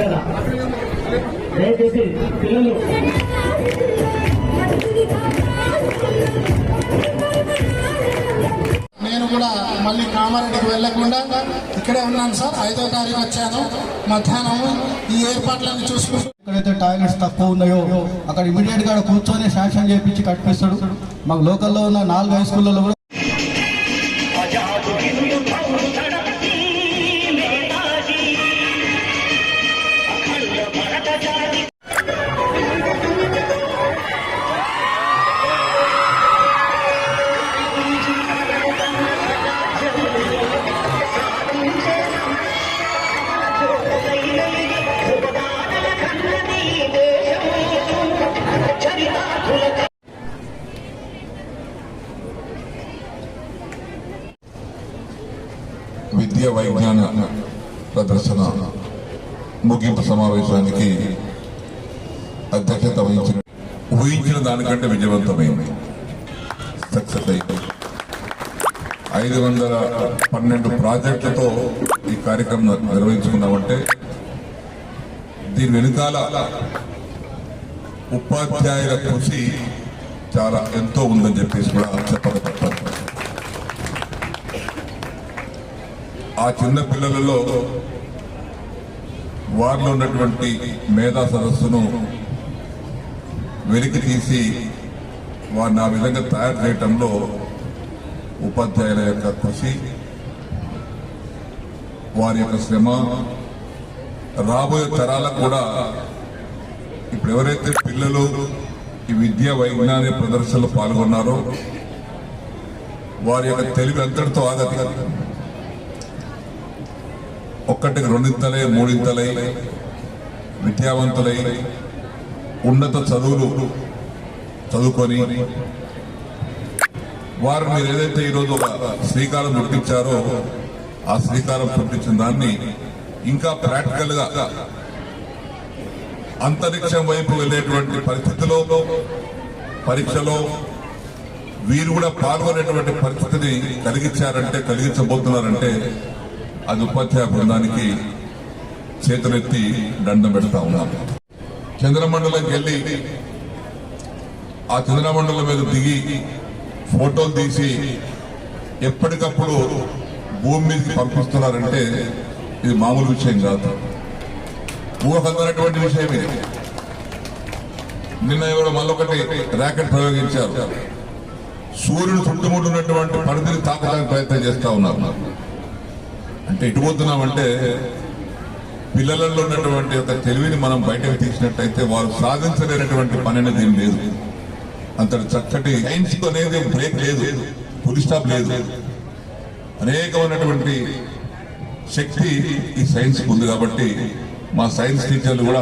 కదా దయచేసి పిల్లలు. నేను కూడా మళ్ళీ కామారెడ్డికి వెళ్ళకుండా ఇక్కడే ఉన్నాను సార్. ఐదో తారీఖు వచ్చాను. మధ్యాహ్నం ఈ ఏర్పాట్లన్నీ చూసుకుంటూ ఎక్కడైతే టాయిలెట్స్ తక్కువ ఉన్నాయో అక్కడ ఇమీడియట్గా కూర్చొని శాంక్షన్ చేయించి కట్టిస్తాడు మాకు లోకల్లో ఉన్న నాలుగు హై స్కూళ్ళలో కూడా ವಿದ್ಯಾ ವೈಜ್ಞಾನ ಪ್ರದರ್ಶನ ముగింపు సమావేశానికి అధ్యక్షత వహించిన ఊహించిన దానికంటే విజయవంతమైంది. సక్సెస్ అయింది. ఐదు వందల పన్నెండు ప్రాజెక్టులతో ఈ కార్యక్రమం నిర్వహించుకున్నామంటే దీని వెనుకాల ఉపాధ్యాయుల కృషి చాలా ఎంతో ఉందని చెప్పేసి కూడా చెప్పక తప్పదు ఆ చిన్న పిల్లలలో వారిలో ఉన్నటువంటి మేధా సదస్సును వెలికి తీసి వారిని ఆ విధంగా తయారు చేయటంలో ఉపాధ్యాయుల యొక్క కృషి వారి యొక్క శ్రమ రాబోయే తరాలకు కూడా ఇప్పుడు ఎవరైతే పిల్లలు ఈ విద్యా వైజ్ఞానిక ప్రదర్శనలో పాల్గొన్నారో వారి యొక్క తెలివి అంతటితో ఆగతి ఒక్కటికి రెండింతలై మూడింతలై విద్యావంతులై ఉన్నత చదువులు చదువుకొని వారు మీరు ఏదైతే ఈరోజు ఒక శ్రీకారం చుట్టించారో ఆ శ్రీకారం చుట్టించిన దాన్ని ఇంకా ప్రాక్టికల్గా అంతరిక్షం వైపు వెళ్ళేటువంటి పరిస్థితిలో పరీక్షలో వీరు కూడా పాల్గొనేటువంటి పరిస్థితిని కలిగించారంటే కలిగించబోతున్నారంటే అది ఉపాధ్యాయ బృందానికి చేతులెత్తి దండం పెడతా ఉన్నాం. చంద్రమండలంకి వెళ్ళి ఆ చంద్రమండలం మీద దిగి ఫోటోలు తీసి ఎప్పటికప్పుడు భూమి మీదకి పంపిస్తున్నారంటే ఇది మామూలు విషయం కాదు. ఊహకందనటువంటి విషయమే. నిన్న ఎవరో మళ్ళొకటి ర్యాకెట్ ప్రయోగించారు. సూర్యుడు చుట్టుముట్టు ఉన్నటువంటి పరిధిని తాకడానికి ప్రయత్నం చేస్తా ఉన్నారు. అంటే ఇటు పోతున్నామంటే పిల్లలలో ఉన్నటువంటి ఒక తెలివిని మనం బయటకు తీసినట్టయితే వారు సాధించలేనటువంటి పని అనేది ఏం లేదు. అంతటి చక్కటి సైన్స్ అనేది బ్రేక్ లేదు ఫుల్ స్టాప్ లేదు. అనేకమైనటువంటి శక్తి ఈ సైన్స్ ఉంది కాబట్టి మా సైన్స్ టీచర్లు కూడా